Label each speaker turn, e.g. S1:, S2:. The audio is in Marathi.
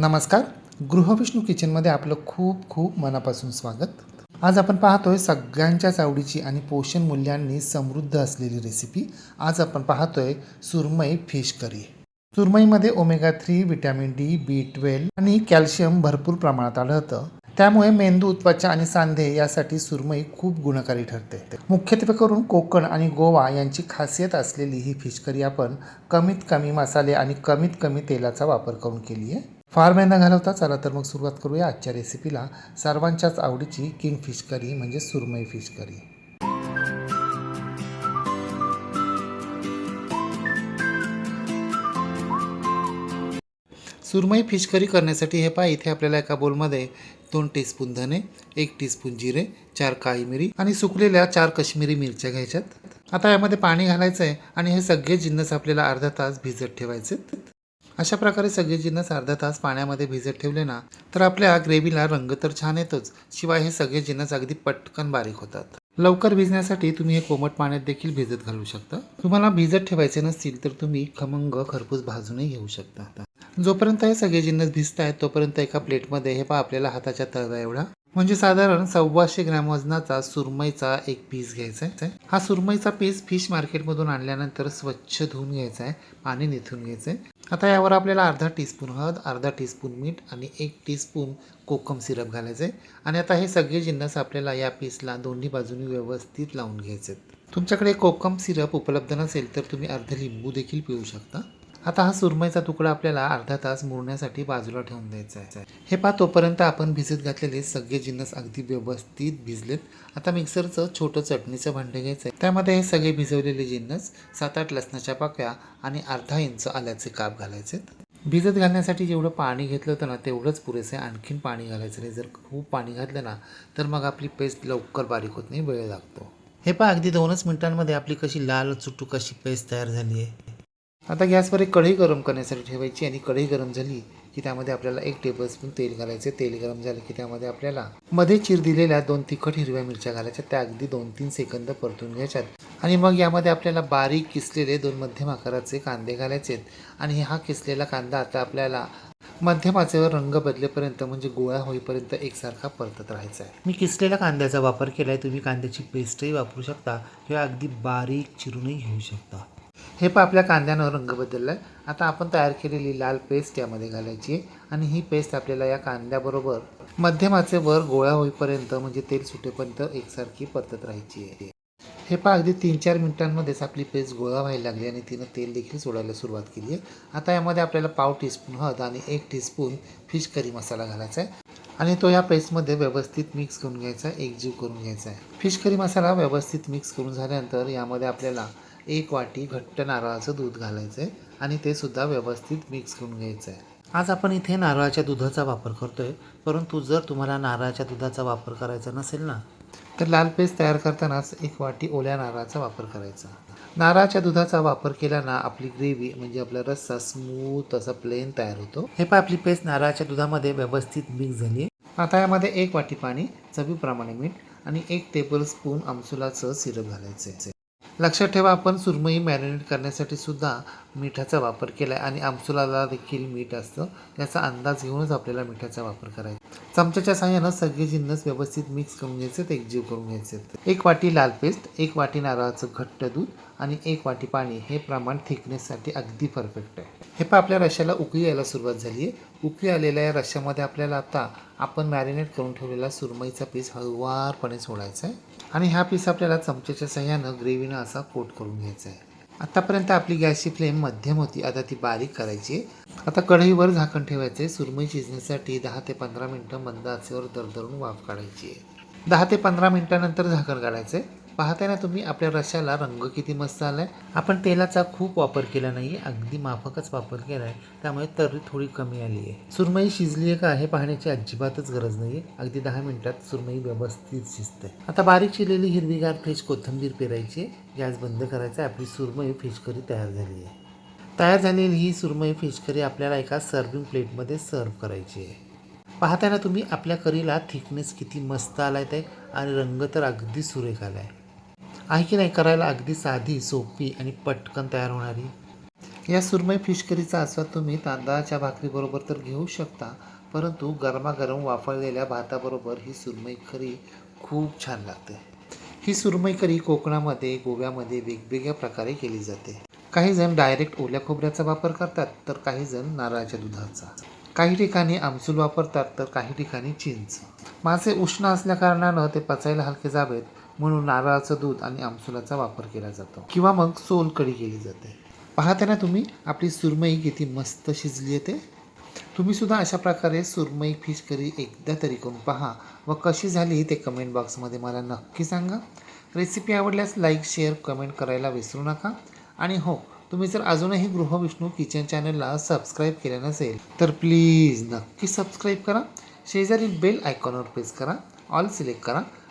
S1: नमस्कार. गृहविष्णू किचनमध्ये आपलं खूप खूप मनापासून स्वागत. आज आपण पाहतोय सगळ्यांच्याच आवडीची आणि पोषण मूल्यांनी समृद्ध असलेली रेसिपी आज आपण पाहतोय सुरमई fish curry सुरमईमध्ये omega three vitamin D B twelve आणि कॅल्शियम भरपूर प्रमाणात आढळतं त्यामुळे मेंदू त्वचा आणि सांधे यासाठी सुरमई खूप गुणकारी ठरते. मुख्यत्वे करून कोकण आणि गोवा यांची खासियत असलेली ही फिश करी आपण कमीत कमी मसाले आणि कमीत कमी तेलाचा वापर करून केली आहे फार वेळ न घालवता चला तर मग सुरुवात करूया आजच्या रेसिपीला सर्वांच्याच आवडीची किंग फिश करी म्हणजे सुरमई फिश करी सुरमई फिश करी करण्यासाठी हे पहा इथे आपल्याला एका बोलमध्ये दोन टीस्पून धने एक टीस्पून जिरे चार काळी मिरी आणि सुकलेल्या चार काश्मीरी मिरच्या घ्यायच्यात. आता यामध्ये पाणी घालायचं आहे आणि हे सगळे जिन्नस आपल्याला अर्धा तास भिजत ठेवायचे अशा प्रकारे सगळे जिन्नस अर्धा तास पाण्यामध्ये भिजत ठेवले ना तर आपल्या ग्रेव्हीला रंग तर छान येतोच. शिवाय हे सगळे जिन्नस अगदी पटकन बारीक होतात. लवकर भिजण्यासाठी तुम्ही हे कोमट पाण्यात देखील भिजत घालू शकता. तुम्हाला भिजत ठेवायचे नसतील तर तुम्ही खमंग खरपूस भाजूनही घेऊ शकता जोपर्यंत हे सगळे जिन्नस भिजत आहेत तोपर्यंत एका प्लेटमध्ये हे पहा आपल्याला हाताच्या तळव्या एवढा. म्हणजे साधारण सव्वाशे ग्रॅम वजनाचा सुरमईचा एक पीस घ्यायचा आहे हा सुरमईचा पीस फिश मार्केटमधून आणल्यानंतर स्वच्छ धुवून घ्यायचा आहे पाणी निथून घ्यायचं आहे आता यावर आपल्याला अर्धा टीस्पून हळद अर्धा टीस्पून मीठ आणि एक टीस्पून कोकम सिरप घालायचं. आहे आणि आता हे सगळे जिन्नस आपल्याला या पीसला दोन्ही बाजूनी व्यवस्थित लावून घ्यायचे आहेत तुमच्याकडे कोकम सिरप उपलब्ध नसेल तर तुम्ही अर्ध लिंबू देखील पिऊ शकता. आता हा सुरमईचा तुकडा आपल्याला अर्धा तास मुरण्यासाठी बाजूला ठेवून द्यायचा आहे. हे पहा तोपर्यंत आपण भिजत घातलेले सगळे जिन्नस अगदी व्यवस्थित भिजलेत. आता मिक्सरचं छोटं चटणीचं भांडे घ्यायचं आहे. त्यामध्ये हे सगळे भिजवलेले जिन्नस सात आठ लसणाच्या पाकळ्या आणि अर्धा इंच आल्याचे काप घालायचे भिजत घालण्यासाठी जेवढं पाणी घेतलं होतं ना तेवढंच पुरेसे आणखीन पाणी घालायचं नाही. जर खूप पाणी घातलं ना तर मग आपली पेस्ट लवकर बारीक होत नाही वेळ लागतो. हे पहा अगदी दोनच मिनिटांमध्ये आपली कशी लाल चुटूक अशी पेस्ट तयार झाली आहे. आता गॅसवर एक कढई गरम करण्यासाठी ठेवायची आणि कढई गरम झाली की त्यामध्ये आपल्याला एक टेबलस्पून तेल घालायचे. तेल गरम झालं की त्यामध्ये आपल्याला मध्ये चिर दिलेल्या दोन तिखट हिरव्या मिरच्या घालायच्या. त्या अगदी दोन तीन सेकंद परतून घ्यायच्यात. आणि मग यामध्ये आपल्याला बारीक किसलेले दोन मध्यम आकाराचे कांदे घालायचे आणि हा किसलेला कांदा आता आपल्याला मध्यम आचेवर रंग बदलेपर्यंत म्हणजे गोळा होईपर्यंत एकसारखा परतत राहायचा आहे. मी किसलेल्या कांद्याचा वापर केला आहे तुम्ही कांद्याची पेस्टही वापरू शकता किंवा अगदी बारीक चिरूनही घेऊ शकता. हे पण आपल्या कांद्यानं रंग बदलला आहे आता आपण तयार केलेली लाल पेस्ट यामध्ये घालायची आहे. आणि ही पेस्ट आपल्याला या कांद्याबरोबर मध्यमाचे वर गोळा होईपर्यंत म्हणजे तेल सुटेपर्यंत एकसारखी परतत राहायची आहे. हे पहा अगदी तीन चार मिनिटांमध्येच आपली पेस्ट गोळा व्हायला लागली आणि तिनं तेल देखील सोडायला सुरुवात केली आहे. आता यामध्ये आपल्याला पाव टीस्पून हळद आणि एक टीस्पून फिश करी मसाला घालायचा आहे. आणि तो या पेस्टमध्ये व्यवस्थित मिक्स करून घ्यायचा आहे. एकजीव करून घ्यायचा आहे. फिश करी मसाला व्यवस्थित मिक्स करून झाल्यानंतर यामध्ये आपल्याला एक वाटी घट्ट नारळाचं दूध घालायचं आहे आणि ते सुद्धा व्यवस्थित मिक्स करून घ्यायचं आहे आज आपण इथे नारळाच्या दुधाचा वापर करतो आहे परंतु जर तुम्हाला नारळाच्या दुधाचा वापर करायचा नसेल ना तर लाल पेस्ट तयार करतानाच एक वाटी ओल्या नारळाचा वापर करायचा. नारळाच्या दुधाचा वापर केला ना आपली ग्रेव्ही म्हणजे आपला रस्सा स्मूथ असा प्लेन तयार होतो. हे पण आपली पेस्ट नारळाच्या दुधामध्ये व्यवस्थित मिक्स झाली आता यामध्ये एक वाटी पाणी चवीप्रमाणे मीठ आणि एक टेबल स्पून आमसुलाचं सिरप घालायचं आहे लक्षात ठेवा आपण सुरमई मॅरिनेट करण्यासाठी सुद्धा मिठाचा वापर केला आहे आणि आमसुलाला देखील मीठ असतं. याचा अंदाज घेऊनच आपल्याला मिठाचा वापर करायचा चमच्याच्या साह्यानं सगळे जिन्नस व्यवस्थित मिक्स करून घ्यायचे एकजीव करून घ्यायचे एक वाटी लाल पेस्ट एक वाटी नारळाचं घट्ट दूध आणि एक वाटी पाणी हे प्रमाण थिकनेससाठी अगदी परफेक्ट आहे. हे पण आपल्या रश्याला उकळी यायला सुरुवात झाली आहे. उकळी आलेल्या या रश्यामध्ये आपल्याला आता आपण मॅरिनेट करून ठेवलेला सुरमईचा पीस हळुवारपणे सोडायचा आहे. आणि हा पीस आपल्याला चमच्याच्या सह्यानं ग्रेव्हीनं असा कोट करून घ्यायचा आहे आतापर्यंत आपली गॅसची फ्लेम मध्यम होती. आता ती बारीक करायची. आहे आता कढईवर झाकण ठेवायचं आहे सुरमई शिजण्यासाठी दहा ते पंधरा मिनटं मंद आचेवर दरदरून वाफ काढायची आहे. दहा ते पंधरा मिनटानंतर झाकण काढायचं आहे पाहताय ना तुम्ही आपल्या रश्याला रंग किती मस्त आला आहे आपण तेलाचा खूप वापर केला नाही अगदी माफकच वापर केला आहे त्यामुळे तर्री थोडी कमी आली आहे सुरमई शिजली आहे का हे पाहण्याची अजिबातच गरज नाही आहे अगदी दहा मिनिटात सुरमई व्यवस्थित शिजते आता बारीक चिरलेली हिरवीगार फ्रेश कोथिंबीर पेरायची गॅस बंद करायचा आपली सुरमई फिश करी तयार झाली आहे तयार झालेली ही सुरमई फिश करी आपल्याला एका सर्विंग प्लेटमध्ये सर्व करायची आहे. पाहताना तुम्ही आपल्या करीला थिकनेस किती मस्त आला आहे ते. आणि रंग तर अगदी सुरेख आला आहे आहे की नाही करायला अगदी साधी सोपी आणि पटकन तयार होणारी? या सुरमई फिश करीचा आस्वाद तुम्ही तांदळाच्या भाकरीबरोबर तर घेऊ शकता परंतु गरमागरम वाफळलेल्या भाताबरोबर ही सुरमई करी खूप छान लागते. ही सुरमई करी कोकणामध्ये गोव्यामध्ये वेगवेगळ्या प्रकारे केली जाते. काही जण डायरेक्ट ओल्या खोबऱ्याचा वापर करतात तर काही जण नारळाच्या दुधाचा. काही ठिकाणी आमसूल वापरतात तर काही ठिकाणी चिंच. मासे उष्ण असल्याकारणानं ते पचायला हलके जावेत म्हणून नारळाचं दूध आणि आमसुलाचा वापर केला जातो. किंवा मग सोलकढी केली जाते. पाहता ना तुम्ही आपली सुरमई किती मस्त शिजली आहे ते. तुम्ही सुद्धा अशा प्रकारे सुरमई फिश करी एकदा तरी करून पहा. व कशी झाली ते कमेंट बॉक्समध्ये मला नक्की सांगा. रेसिपी आवडल्यास लाईक शेअर कमेंट करायला विसरू नका. आणि हो तुम्ही जर अजूनही गृहविष्णू किचन चॅनलला सबस्क्राईब केलं नसेल तर प्लीज नक्की सबस्क्राईब करा. शेजारी बेल आयकॉनवर प्रेस करा. ऑल सिलेक्ट करा.